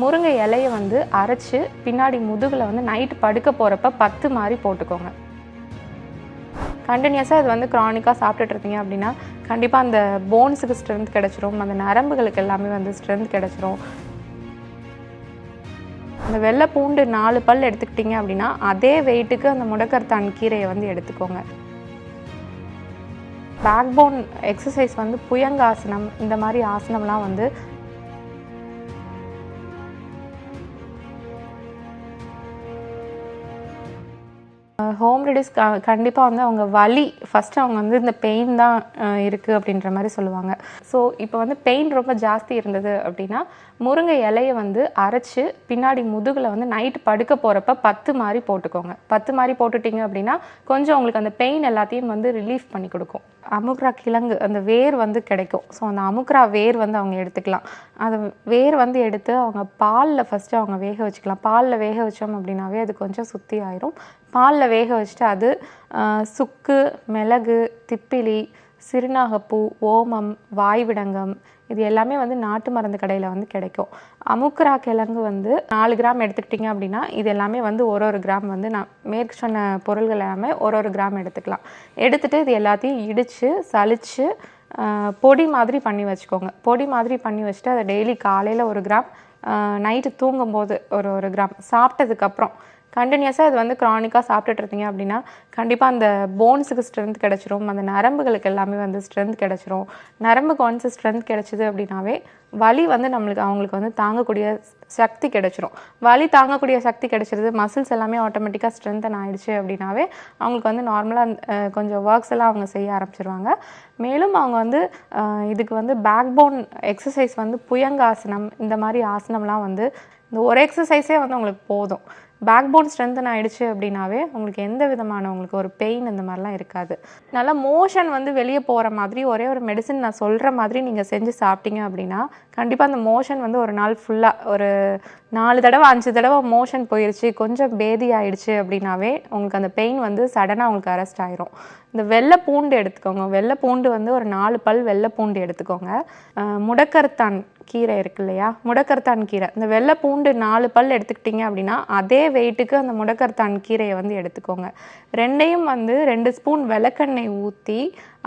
முருங்கை இலையை வந்து அரைச்சி பின்னாடி முதுகில் வந்து நைட்டு படுக்க போகிறப்ப பத்து மாதிரி போட்டுக்கோங்க. கண்டினியூஸாக இது வந்து க்ரானிக்காக சாப்பிட்டுட்டு இருந்தீங்க அப்படின்னா கண்டிப்பாக அந்த போன்ஸுக்கு ஸ்ட்ரென்த் கிடச்சிரும். அந்த நரம்புகளுக்கு எல்லாமே வந்து ஸ்ட்ரென்த் கிடச்சிரும். அந்த வெள்ளை பூண்டு நாலு பல் எடுத்துக்கிட்டீங்க அப்படின்னா அதே வெயிட்டுக்கு அந்த முடக்கர்த்தான் கீரையை வந்து எடுத்துக்கோங்க. பேக் போன் எக்ஸசைஸ் வந்து புயங்காசனம் இந்த மாதிரி ஆசனம்லாம் வந்து ஹோம் ரெடிஸ் க கண்டிப்பாக வந்து அவங்க வலி ஃபஸ்ட்டு அவங்க வந்து இந்த பெயின் தான் இருக்குது அப்படின்ற மாதிரி சொல்லுவாங்க. ஸோ இப்போ வந்து பெயின் ரொம்ப ஜாஸ்தி இருந்தது அப்படின்னா முருங்கை இலையை வந்து அரைச்சி பின்னாடி முதுகில் வந்து நைட்டு படுக்க போகிறப்ப பத்து மாதிரி போட்டுக்கோங்க. பத்து மாதிரி போட்டுட்டிங்க அப்படின்னா கொஞ்சம் உங்களுக்கு அந்த பெயின் எல்லாத்தையும் வந்து ரிலீஃப் பண்ணி கொடுக்கும். அமுக்ரா கிழங்கு அந்த வேர் வந்து கிடைக்கும். ஸோ அந்த அமுக்ரா வேர் வந்து அவங்க எடுத்துக்கலாம். அதை வேர் வந்து எடுத்து அவங்க பாலில் ஃபஸ்ட்டு அவங்க வேக வச்சுக்கலாம். பாலில் வேக வச்சோம் அப்படின்னாவே அது கொஞ்சம் சுற்றி ஆயிரும். பாலில் வேக வச்சுட்டு அது சுக்கு மிளகு திப்பிலி சிறுநாகப்பூ ஓமம் வாய்விடங்கம் இது எல்லாமே வந்து நாட்டு மருந்து கடையில் வந்து கிடைக்கும். அமுக்குரா கிழங்கு வந்து நாலு கிராம் எடுத்துக்கிட்டிங்க அப்படின்னா இது எல்லாமே வந்து ஒரு ஒரு கிராம் வந்து நான் மேற்கு சொன்ன பொருள்கள் எல்லாமே ஒரு ஒரு கிராம் எடுத்துக்கலாம். எடுத்துகிட்டு இது எல்லாத்தையும் இடித்து சளிச்சு பொடி மாதிரி பண்ணி வச்சுக்கோங்க. பொடி மாதிரி பண்ணி வச்சுட்டு அதை டெய்லி காலையில் ஒரு கிராம் நைட்டு தூங்கும்போது ஒரு ஒரு கிராம் சாப்பிட்டதுக்கப்புறம் கண்டினியூஸாக இது வந்து க்ரானிக்காக சாப்பிட்டுட்டு இருந்தீங்க அப்படின்னா கண்டிப்பாக அந்த போன்ஸுக்கு ஸ்ட்ரென்த் கிடச்சிரும். அந்த நரம்புகளுக்கு எல்லாமே வந்து ஸ்ட்ரென்த் கிடச்சிரும். நரம்புக்கு ஒன்ஸ் ஸ்ட்ரென்த் கிடச்சிது அப்படின்னாவே வலி வந்து நம்மளுக்கு அவங்களுக்கு வந்து தாங்கக்கூடிய சக்தி கிடச்சிரும். வலி தாங்கக்கூடிய சக்தி கிடைச்சிருது மசில்ஸ் எல்லாமே ஆட்டோமேட்டிக்காக ஸ்ட்ரென்தன் ஆயிடுச்சு அப்படின்னாவே அவங்களுக்கு வந்து நார்மலாக கொஞ்சம் ஒர்க்ஸ் எல்லாம் அவங்க செய்ய ஆரம்பிச்சிருவாங்க. மேலும் அவங்க வந்து இதுக்கு வந்து பேக் போன் எக்ஸசைஸ் வந்து புயங்காசனம் இந்த மாதிரி ஆசனம்லாம் வந்து இந்த ஒரு எக்ஸசைஸே வந்து உங்களுக்கு போதும். பேக் போன் ஸ்ட்ரென்தன் ஆகிடுச்சு அப்படின்னாவே உங்களுக்கு எந்த விதமான உங்களுக்கு ஒரு பெயின் இந்த மாதிரிலாம் இருக்காது. நல்லா மோஷன் வந்து வெளியே போகிற மாதிரி ஒரே ஒரு மெடிசன் நான் சொல்கிற மாதிரி நீங்கள் செஞ்சு சாப்பிட்டீங்க அப்படின்னா கண்டிப்பாக அந்த மோஷன் வந்து ஒரு நாள் ஃபுல்லாக ஒரு நாலு தடவை அஞ்சு தடவை மோஷன் போயிடுச்சு கொஞ்சம் பேதி ஆயிடுச்சு அப்படின்னாவே உங்களுக்கு அந்த பெயின் வந்து சடனாக உங்களுக்கு அரெஸ்ட் ஆயிரும். இந்த வெள்ளை பூண்டு எடுத்துக்கோங்க. வெள்ளை பூண்டு வந்து ஒரு நாலு பல் வெள்ளை பூண்டு எடுத்துக்கோங்க. முடக்கருத்தான் முடக்கர்த்தான் கீரை இருக்கு இல்லையா? முடக்கர்த்தான் கீரை. இந்த வெள்ளை பூண்டு நாலு பல் எடுத்துக்கிட்டிங்க அப்படின்னா அதே வெயிட்டுக்கு அந்த முடக்கர்த்தான் கீரையை வந்து எடுத்துக்கோங்க. ரெண்டையும் வந்து ரெண்டு ஸ்பூன் விளக்கெண்ணெய் ஊற்றி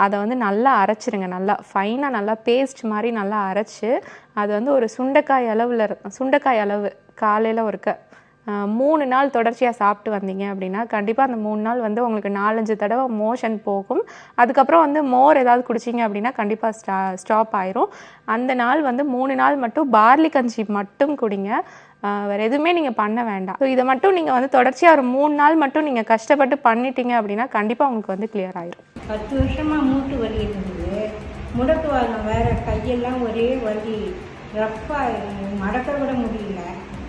அதை வந்து நல்லா அரைச்சிருங்க. நல்லா ஃபைனாக நல்லா பேஸ்ட் மாதிரி நல்லா அரைச்சி அது வந்து ஒரு சுண்டைக்காய் அளவில் சுண்டைக்காய் அளவு காலையில் ஒருக்க மூணு நாள் தொடர்ச்சியாக சாப்பிட்டு வந்தீங்க அப்படின்னா கண்டிப்பாக அந்த மூணு நாள் வந்து உங்களுக்கு நாலஞ்சு தடவை மோஷன் போகும். அதுக்கப்புறம் வந்து மோர் ஏதாவது குடிச்சிங்க அப்படின்னா கண்டிப்பாக ஸ்டா ஸ்டாப் ஆயிரும். அந்த நாள் வந்து மூணு நாள் மட்டும் பார்லி கஞ்சி மட்டும் குடிங்க. வேறு எதுவுமே நீங்கள் பண்ண வேண்டாம். ஸோ இதை மட்டும் நீங்கள் வந்து தொடர்ச்சியாக ஒரு மூணு நாள் மட்டும் நீங்கள் கஷ்டப்பட்டு பண்ணிட்டீங்க அப்படின்னா கண்டிப்பாக உங்களுக்கு வந்து கிளியர் ஆயிரும். பத்து வருஷமாக மூட்டு வலி இருந்தது. முடக்குவாதம் வேற கையெல்லாம் ஒரே வலி. ரஃப்பாக மடக்க விட முடியல.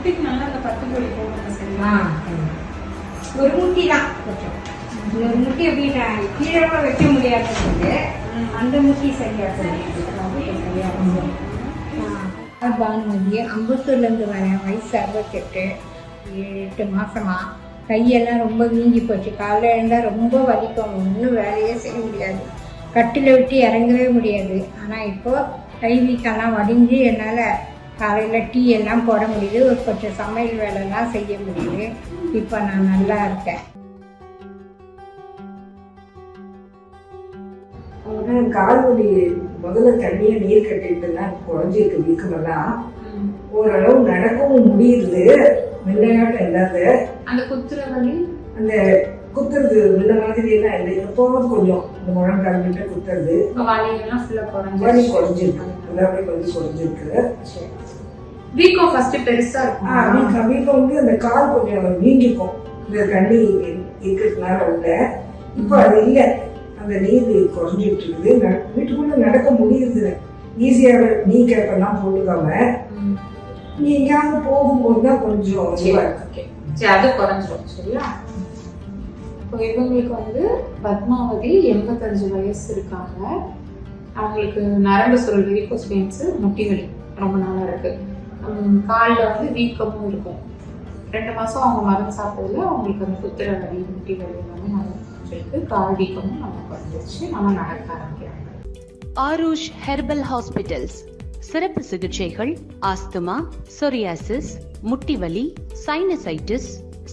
குட்டிக்கு நல்லா அந்த பத்து பொடி போடுங்க சரியா ஒரு முட்டி தான் கொஞ்சம் ஒரு முட்டி வீட்டை கீழே கூட வைக்க முடியாதது அந்த முட்டி சரியா சரியா பானுமதி அம்பத்தூர்லேருந்து வரேன் வயசு அறுபத்தெட்டு எட்டு மாசமா கையெல்லாம் ரொம்ப வீங்கி போச்சு. காலைல எழுந்தால் ரொம்ப வலிக்கும். ஒன்றும் வேலையே செய்ய முடியாது. கட்டில விட்டு இறங்கவே முடியாது. ஆனால் இப்போ கை வீக்கெல்லாம் வடிஞ்சு என்னால் காலையில் டீ எல்லாம் போட முடியுது. ஒரு கொஞ்சம் சமையல் வேலைலாம் செய்ய முடியுது. இப்போ நான் நல்லா இருக்கேன். அவரு கால் வலி முதல்ல தண்ணியை நீர் கட்டிட்டு தான் குறைஞ்சிருக்கு வீக்கமெல்லாம் ஓரளவு நடக்கவும் முடியுது. முன்னையாட்டம் இல்லாத அந்த குத்துற வலி? அந்த குத்துறது முன்ன மாதிரி எல்லாம் இல்லை எப்போவும் கொஞ்சம் இந்த முழங்கால் கிட்ட குத்துறது. வலி குறைஞ்சிருக்கு. அப்படியே கொஞ்சம் குறைஞ்சிருக்கு. வீக்கம் ஃபர்ஸ்ட் பெருசா ஆ, இருக்கும் வீக்கம். வீக்கம் வந்து அந்த கால் கொஞ்சம் வீங்கிக்கும் இந்த தண்ணி இருக்கிறதுனால உள்ள. இப்போ அது இல்லை. அந்த நீர் குறைஞ்சிட்டு இருக்குது வீட்டுக்குள்ள நடக்க முடியுது ஈஸியாக நீ கேப்பெல்லாம் போட்டுக்காம. நீ எங்கேயாவது போகும்போது தான் கொஞ்சம் இதுவா இருக்கு. அது குறைஞ்சிரும். சரியா? இப்போ இவங்களுக்கு வந்து பத்மாவதி எண்பத்தஞ்சு வயசு இருக்காங்க. அவங்களுக்கு நரம்பு சுருள் வெரிகோஸ் வெயின்ஸ் முட்டி வலி ரொம்ப நாளாக இருக்குது காலில் வந்து வீக்கமும் இருக்கும். ரெண்டு மாதம் அவங்க மருந்து சாப்பிட்டதுல அவங்களுக்கு அந்த குத்திர வலி முட்டி வலி எல்லாமே நல்லா கால் வீக்கமும் நல்லா குறைஞ்சிருச்சு. நல்லா நடக்க ஆரம்பிக்கிறாங்க ஆரூஷ் ஹெர்பல் ஹாஸ்பிட்டல்ஸ் சிறப்பு சிகிச்சைகள் ஆஸ்துமா சொரியாசிஸ் முட்டிவலி சைனசைட்டிஸ்